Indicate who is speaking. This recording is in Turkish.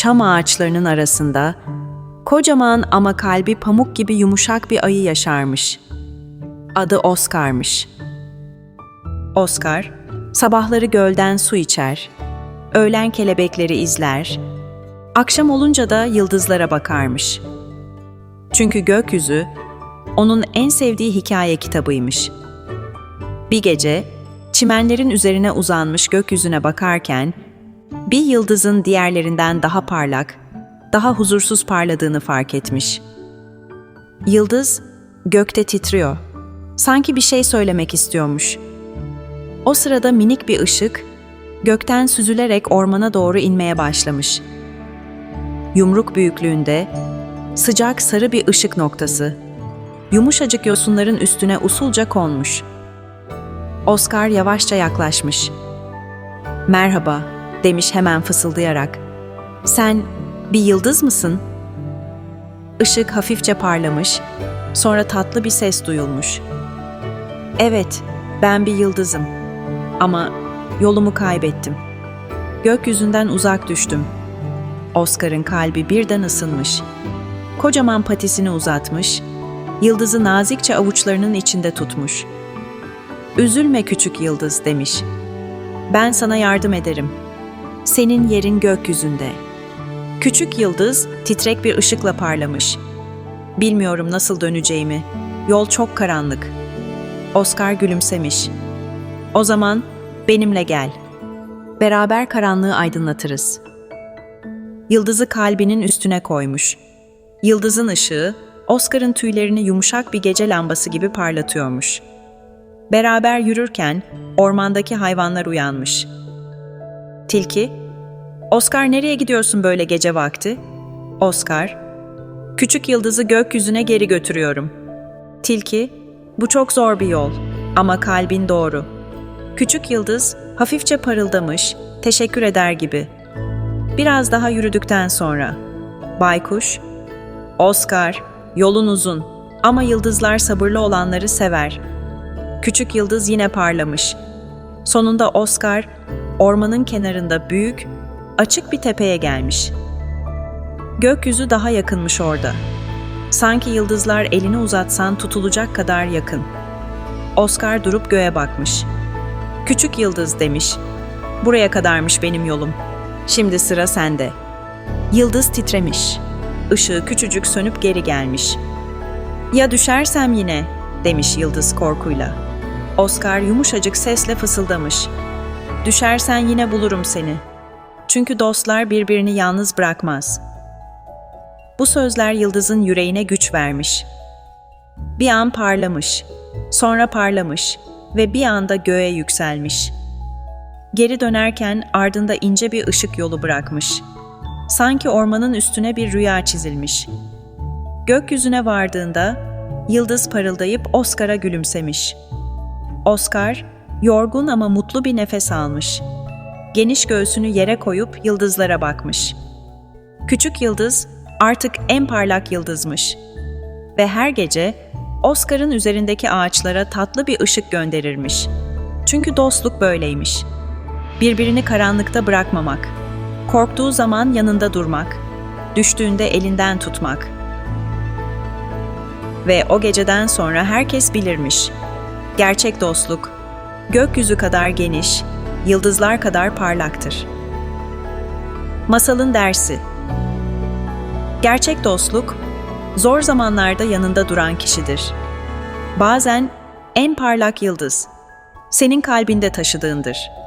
Speaker 1: çam ağaçlarının arasında kocaman ama kalbi pamuk gibi yumuşak bir ayı yaşarmış. Adı Oscar'mış. Oscar, sabahları gölden su içer, öğlen kelebekleri izler, akşam olunca da yıldızlara bakarmış. Çünkü gökyüzü onun en sevdiği hikaye kitabıymış. Bir gece çimenlerin üzerine uzanmış gökyüzüne bakarken bir yıldızın diğerlerinden daha parlak, daha huzursuz parladığını fark etmiş. Yıldız gökte titriyor. Sanki bir şey söylemek istiyormuş. O sırada minik bir ışık gökten süzülerek ormana doğru inmeye başlamış. Yumruk büyüklüğünde sıcak sarı bir ışık noktası. Yumuşacık yosunların üstüne usulca konmuş. Oscar yavaşça yaklaşmış. Merhaba, demiş hemen fısıldayarak. Sen bir yıldız mısın? Işık hafifçe parlamış, sonra tatlı bir ses duyulmuş. Evet, ben bir yıldızım. Ama yolumu kaybettim. Gökyüzünden uzak düştüm. Oscar'ın kalbi birden ısınmış. Kocaman patisini uzatmış, yıldızı nazikçe avuçlarının içinde tutmuş. Üzülme küçük yıldız demiş. Ben sana yardım ederim. Senin yerin gökyüzünde. Küçük yıldız titrek bir ışıkla parlamış. Bilmiyorum nasıl döneceğimi. Yol çok karanlık. Oscar gülümsemiş. O zaman benimle gel. Beraber karanlığı aydınlatırız. Yıldızı kalbinin üstüne koymuş. Yıldızın ışığı Oscar'ın tüylerini yumuşak bir gece lambası gibi parlatıyormuş. Beraber yürürken ormandaki hayvanlar uyanmış. Tilki, Oscar nereye gidiyorsun böyle gece vakti? Oscar, küçük yıldızı gökyüzüne geri götürüyorum. Tilki, bu çok zor bir yol ama kalbin doğru. Küçük yıldız hafifçe parıldamış, teşekkür eder gibi. Biraz daha yürüdükten sonra, Baykuş, Oscar, yolun uzun ama yıldızlar sabırlı olanları sever. Küçük yıldız yine parlamış. Sonunda Oscar, ormanın kenarında büyük, açık bir tepeye gelmiş. Gökyüzü daha yakınmış orada. Sanki yıldızlar elini uzatsan tutulacak kadar yakın. Oscar durup göğe bakmış. Küçük yıldız demiş. Buraya kadarmış benim yolum. Şimdi sıra sende. Yıldız titremiş. Işığı küçücük sönüp geri gelmiş. Ya düşersem yine, demiş yıldız korkuyla. Oscar yumuşacık sesle fısıldamış. Düşersen yine bulurum seni. Çünkü dostlar birbirini yalnız bırakmaz. Bu sözler yıldızın yüreğine güç vermiş. Bir an parlamış, sonra parlamış ve bir anda göğe yükselmiş. Geri dönerken ardında ince bir ışık yolu bırakmış. Sanki ormanın üstüne bir rüya çizilmiş. Gökyüzüne vardığında yıldız parıldayıp Oscar'a gülümsemiş. Oscar, yorgun ama mutlu bir nefes almış. Geniş göğsünü yere koyup yıldızlara bakmış. Küçük yıldız artık en parlak yıldızmış. Ve her gece Oscar'ın üzerindeki ağaçlara tatlı bir ışık gönderirmiş. Çünkü dostluk böyleymiş. Birbirini karanlıkta bırakmamak, korktuğu zaman yanında durmak, düştüğünde elinden tutmak. Ve o geceden sonra herkes bilirmiş. Gerçek dostluk, gökyüzü kadar geniş, yıldızlar kadar parlaktır. Masalın dersi Gerçek dostluk, zor zamanlarda yanında duran kişidir. Bazen en parlak yıldız, senin kalbinde taşıdığındır.